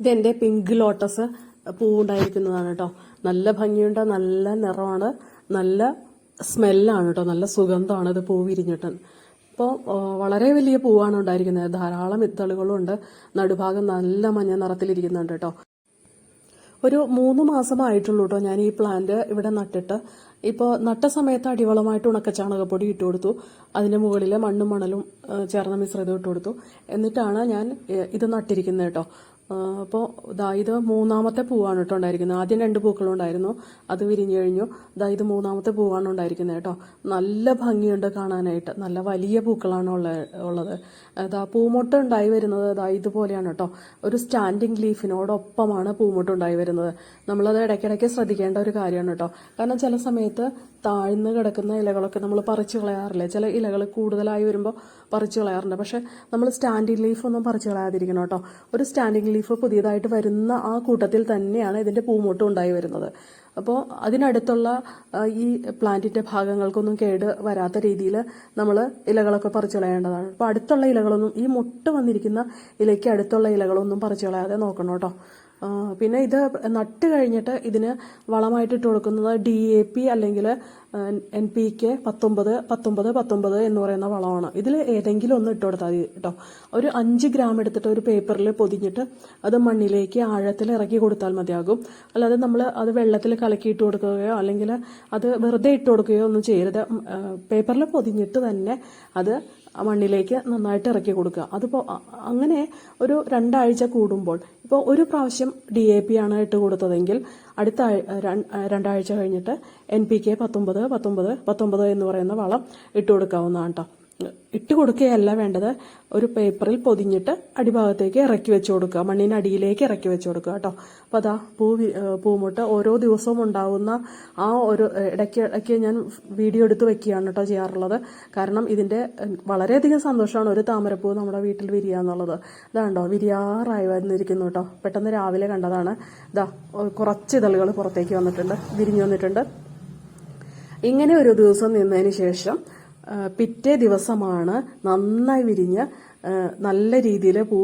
ഇതെന്റെ pink lotus പൂവുണ്ടായിരിക്കുന്നതാണ് കേട്ടോ നല്ല ഭംഗിയുണ്ട് നല്ല നിറമാണ് നല്ല സ്മെല്ലാണ് കേട്ടോ നല്ല സുഗന്ധമാണ് ഇത് പൂ വിരിഞ്ഞിട്ട്. ഇപ്പോൾ വളരെ വലിയ പൂവാണ് ഉണ്ടായിരിക്കുന്നത്. ധാരാളം ഇത്തളുകളും ഉണ്ട്. നടുഭാഗം നല്ല മഞ്ഞ നിറത്തിലിരിക്കുന്നുണ്ട് കേട്ടോ ഒരു മൂന്ന് മാസമായിട്ടുള്ളൂ കേട്ടോ ഞാൻ ഈ പ്ലാന്റ് ഇവിടെ നട്ടിട്ട്. ഇപ്പോൾ നട്ട സമയത്ത് അടിവളമായിട്ട് ഉണക്ക ചാണകപ്പൊടി ഇട്ട് കൊടുത്തു. അതിന്റെ മുകളിൽ മണ്ണും മണലും ചേർന്ന മിശ്രിതം ഇട്ട് കൊടുത്തു. എന്നിട്ടാണ് ഞാൻ ഇത് നട്ടിരിക്കുന്നത് കേട്ടോ അപ്പോൾ ദാ ഇത് മൂന്നാമത്തെ പൂവാണ് കേട്ടോ ഉണ്ടായിരിക്കുന്നത്. ആദ്യം രണ്ട് പൂക്കളുണ്ടായിരുന്നു അത് വിരിഞ്ഞു കഴിഞ്ഞു. ദാ ഇത് മൂന്നാമത്തെ പൂവാണ് ഉണ്ടായിരിക്കുന്നത് കേട്ടോ. നല്ല ഭംഗിയുണ്ട് കാണാനായിട്ട്. നല്ല വലിയ പൂക്കളാണ് ഉള്ള ഉള്ളത്. ദാ പൂമൊട്ട് ഉണ്ടായി വരുന്നത് ദാ ഇതുപോലെയാണ് കേട്ടോ. ഒരു സ്റ്റാൻഡിങ് ലീഫിനോടൊപ്പമാണ് പൂമൊട്ട് ഉണ്ടായി വരുന്നത്. നമ്മളത് ഇടയ്ക്കിടയ്ക്ക് ശ്രദ്ധിക്കേണ്ട ഒരു കാര്യമാണ് കേട്ടോ. കാരണം ചില സമയത്ത് താഴ്ന്നു കിടക്കുന്ന ഇലകളൊക്കെ നമ്മൾ പറിച്ചു കളയാറില്ലേ? ചില ഇലകൾ കൂടുതലായി വരുമ്പോൾ പറിച്ചു കളയാറുണ്ട്. പക്ഷെ നമ്മൾ സ്റ്റാൻഡിങ് ലീഫ് ഒന്നും പറിച്ചു കളയാതിരിക്കണം കേട്ടോ. ഒരു സ്റ്റാൻഡിങ് ലീഫ് പുതിയതായിട്ട് വരുന്ന ആ കൂട്ടത്തിൽ തന്നെയാണ് ഇതിന്റെ പൂമൂട്ടം ഉണ്ടായി വരുന്നത്. അപ്പോൾ അതിനടുത്തുള്ള ഈ പ്ലാന്റിന്റെ ഭാഗങ്ങൾക്കൊന്നും കേട് വരാത്ത രീതിയിൽ നമ്മൾ ഇലകളൊക്കെ പറിച്ചു കളയേണ്ടതാണ്. അപ്പോൾ അടുത്തുള്ള ഇലകളൊന്നും ഈ മുട്ട വന്നിരിക്കുന്ന ഇലയ്ക്ക് അടുത്തുള്ള ഇലകളൊന്നും പറിച്ചു കളയാതെ നോക്കണം കേട്ടോ. പിന്നെ ഇത് നട്ട് കഴിഞ്ഞിട്ട് ഇതിന് വളമായിട്ട് ഇട്ട് കൊടുക്കുന്നത് ഡി എ പി അല്ലെങ്കിൽ എൻ പി കെ പത്തൊമ്പത് പത്തൊമ്പത് പത്തൊമ്പത് എന്ന് പറയുന്ന വളമാണ്. ഇതിൽ ഏതെങ്കിലും ഒന്ന് ഇട്ട് കൊടുത്താൽ മതി കേട്ടോ. ഒരു അഞ്ച് ഗ്രാം എടുത്തിട്ട് ഒരു പേപ്പറിൽ പൊതിഞ്ഞിട്ട് അത് മണ്ണിലേക്ക് ആഴത്തിൽ ഇറക്കി കൊടുത്താൽ മതിയാകും. അല്ലാതെ നമ്മൾ അത് വെള്ളത്തിൽ കലക്കി ഇട്ട് കൊടുക്കുകയോ അല്ലെങ്കിൽ അത് വെറുതെ ഇട്ട് കൊടുക്കുകയോ ഒന്നും ചെയ്യരുത്. പേപ്പറിൽ പൊതിഞ്ഞിട്ട് തന്നെ അത് മണ്ണിലേക്ക് നന്നായിട്ട് ഇറക്കി കൊടുക്കുക. അതിപ്പോൾ അങ്ങനെ ഒരു രണ്ടാഴ്ച കൂടുമ്പോൾ ഇപ്പോൾ ഒരു പ്രാവശ്യം ഡി എ പി ആണ് ഇട്ട് കൊടുത്തതെങ്കിൽ അടുത്ത രണ്ടാഴ്ച കഴിഞ്ഞിട്ട് എൻ പി കെ പത്തൊമ്പത് പത്തൊമ്പത് പത്തൊമ്പത് എന്ന് പറയുന്ന വളം ഇട്ട് കൊടുക്കാവുന്നതാണ് കേട്ടോ ഇട്ട് കൊടുക്കുകയല്ല വേണ്ടത്. ഒരു പേപ്പറിൽ പൊതിഞ്ഞിട്ട് അടിഭാഗത്തേക്ക് ഇറക്കി വെച്ച് കൊടുക്കുക. മണ്ണിനടിയിലേക്ക് ഇറക്കി വെച്ച് കൊടുക്കുക കേട്ടോ. അപ്പോൾ അതാ പൂ പൂമുട്ട് ഓരോ ദിവസവും ഉണ്ടാവുന്ന ആ ഒരു ഇടയ്ക്ക് ഇടയ്ക്ക് ഞാൻ വീഡിയോ എടുത്ത് വെക്കുകയാണ് കേട്ടോ ചെയ്യാറുള്ളത്. കാരണം ഇതിന്റെ ഏഹ് വളരെയധികം സന്തോഷമാണ് ഒരു താമരപ്പൂ നമ്മുടെ വീട്ടിൽ വിരിയുക എന്നുള്ളത്. ഇതാണ്ടോ വിരിയാറായി വന്നിരിക്കുന്നു കേട്ടോ. പെട്ടെന്ന് രാവിലെ കണ്ടതാണ്. ഇതാ കുറച്ച് ഇതളുകൾ പുറത്തേക്ക് വന്നിട്ടുണ്ട് വിരിഞ്ഞു വന്നിട്ടുണ്ട്. ഇങ്ങനെ ഒരു ദിവസം നിന്നതിന് ശേഷം പിറ്റേ ദിവസമാണ് നന്നായി വിരിഞ്ഞ് നല്ല രീതിയിൽ പൂ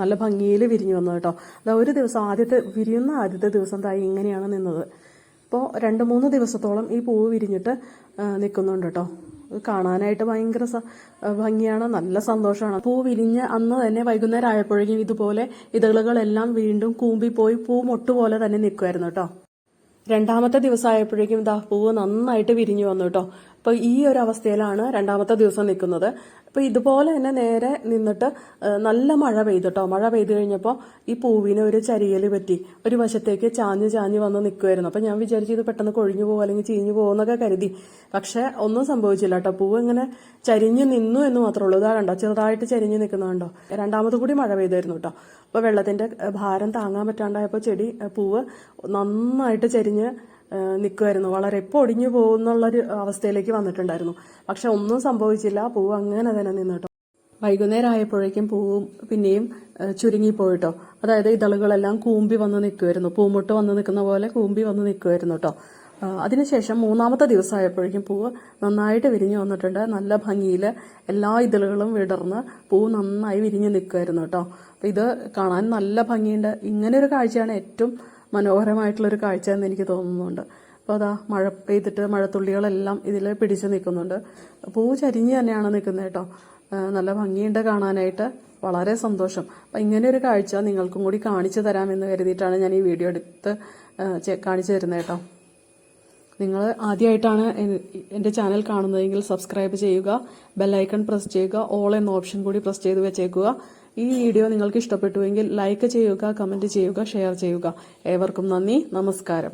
നല്ല ഭംഗിയിൽ വിരിഞ്ഞു വന്നത് കേട്ടോ. അതാ ഒരു ദിവസം ആദ്യത്തെ വിരിയുന്ന ആദ്യത്തെ ദിവസം തായി ഇങ്ങനെയാണ് നിന്നത്. ഇപ്പോൾ രണ്ട് മൂന്ന് ദിവസത്തോളം ഈ പൂവ് വിരിഞ്ഞിട്ട് നിൽക്കുന്നുണ്ട് കേട്ടോ. കാണാനായിട്ട് ഭയങ്കര ഭംഗിയാണ് നല്ല സന്തോഷമാണ്. പൂ വിരിഞ്ഞ് അന്ന് തന്നെ വൈകുന്നേരം ആയപ്പോഴേക്കും ഇതുപോലെ ഇതളുകളെല്ലാം വീണ്ടും കൂമ്പിപ്പോയി പൂ മൊട്ടുപോലെ തന്നെ നിൽക്കുമായിരുന്നു കേട്ടോ. രണ്ടാമത്തെ ദിവസമായപ്പോഴേക്കും ദാ പൂവ് നന്നായിട്ട് വിരിഞ്ഞു വന്നു കേട്ടോ. അപ്പൊ ഈ ഒരു അവസ്ഥയിലാണ് രണ്ടാമത്തെ ദിവസം നിൽക്കുന്നത്. അപ്പൊ ഇതുപോലെ തന്നെ നേരെ നിന്നിട്ട് നല്ല മഴ പെയ്തിട്ടോ? മഴ പെയ്തു കഴിഞ്ഞപ്പോൾ ഈ പൂവിന് ഒരു ചരിയൽ പറ്റി ഒരു വശത്തേക്ക് ചാഞ്ഞ് ചാഞ്ഞ് വന്ന് നിൽക്കുമായിരുന്നു അപ്പൊ ഞാൻ വിചാരിച്ചു ഇത് പെട്ടെന്ന് കൊഴിഞ്ഞു പോകും അല്ലെങ്കിൽ ചീഞ്ഞു പോകുമെന്നൊക്കെ കരുതി. പക്ഷെ ഒന്നും സംഭവിച്ചില്ല കേട്ടോ. പൂവ് ഇങ്ങനെ ചരിഞ്ഞ് നിന്നു എന്ന് മാത്രമേ ഉള്ളൂ. ഇതാ കണ്ടോ? ചെറുതായിട്ട് ചരിഞ്ഞ് നിൽക്കുന്നുണ്ടോ രണ്ടാമത് കൂടി മഴ പെയ്തായിരുന്നു കേട്ടോ. അപ്പോൾ വെള്ളത്തിന്റെ ഭാരം താങ്ങാൻ പറ്റാണ്ടായപ്പോൾ ചെടി പൂവ് നന്നായിട്ട് ചരിഞ്ഞ് നിൽക്കുമായിരുന്നു വളരെ പൊടിഞ്ഞു പോകുന്നുള്ളൊരു അവസ്ഥയിലേക്ക് വന്നിട്ടുണ്ടായിരുന്നു. പക്ഷെ ഒന്നും സംഭവിച്ചില്ല. പൂവ് അങ്ങനെ തന്നെ നിന്നു കേട്ടോ വൈകുന്നേരം ആയപ്പോഴേക്കും പൂവും പിന്നെയും ചുരുങ്ങിപ്പോയിട്ടോ. അതായത് ഇതളുകളെല്ലാം കൂമ്പി വന്ന് നിൽക്കുമായിരുന്നു പൂമുട്ട് വന്ന് നിൽക്കുന്ന പോലെ കൂമ്പി വന്ന് നിൽക്കുമായിരുന്നു കേട്ടോ അതിനുശേഷം മൂന്നാമത്തെ ദിവസമായപ്പോഴേക്കും പൂവ് നന്നായിട്ട് വിരിഞ്ഞു വന്നിട്ടുണ്ട്. നല്ല ഭംഗിയിൽ എല്ലാ ഇതളുകളും വിടർന്ന് പൂവ് നന്നായി വിരിഞ്ഞ് നിൽക്കുമായിരുന്നു കേട്ടോ ഇത് കാണാൻ നല്ല ഭംഗിയുണ്ട്. ഇങ്ങനെ ഒരു കാഴ്ചയാണ് ഏറ്റവും മനോഹരമായിട്ടുള്ളൊരു കാഴ്ച എന്ന് എനിക്ക് തോന്നുന്നുണ്ട്. അപ്പോൾ അതാ മഴ പെയ്തിട്ട് മഴത്തുള്ളികളെല്ലാം ഇതിൽ പിടിച്ച് നിൽക്കുന്നുണ്ട്. പൂ ചരിഞ്ഞ് തന്നെയാണ് നിൽക്കുന്നത് കേട്ടോ. നല്ല ഭംഗിയുണ്ട് കാണാനായിട്ട്. വളരെ സന്തോഷം. അപ്പം ഇങ്ങനെ ഒരു കാഴ്ച നിങ്ങൾക്കും കൂടി കാണിച്ചു തരാമെന്ന് കരുതിയിട്ടാണ് ഞാൻ ഈ വീഡിയോ എടുത്ത് കാണിച്ചു തരുന്നത് കേട്ടോ. നിങ്ങൾ ആദ്യമായിട്ടാണ് എൻ- എന്റെ ചാനൽ കാണുന്നതെങ്കിൽ സബ്സ്ക്രൈബ് ചെയ്യുക ബെല്ലൈക്കൺ പ്രസ് ചെയ്യുക ഓൾ എന്ന ഓപ്ഷൻ കൂടി പ്രസ് ചെയ്ത് വെച്ചേക്കുക. ഈ വീഡിയോ നിങ്ങൾക്ക് ഇഷ്ടപ്പെട്ടുവെങ്കിൽ ലൈക്ക് ചെയ്യുക കമന്റ് ചെയ്യുക ഷെയർ ചെയ്യുക. ഏവർക്കും നന്ദി നമസ്കാരം.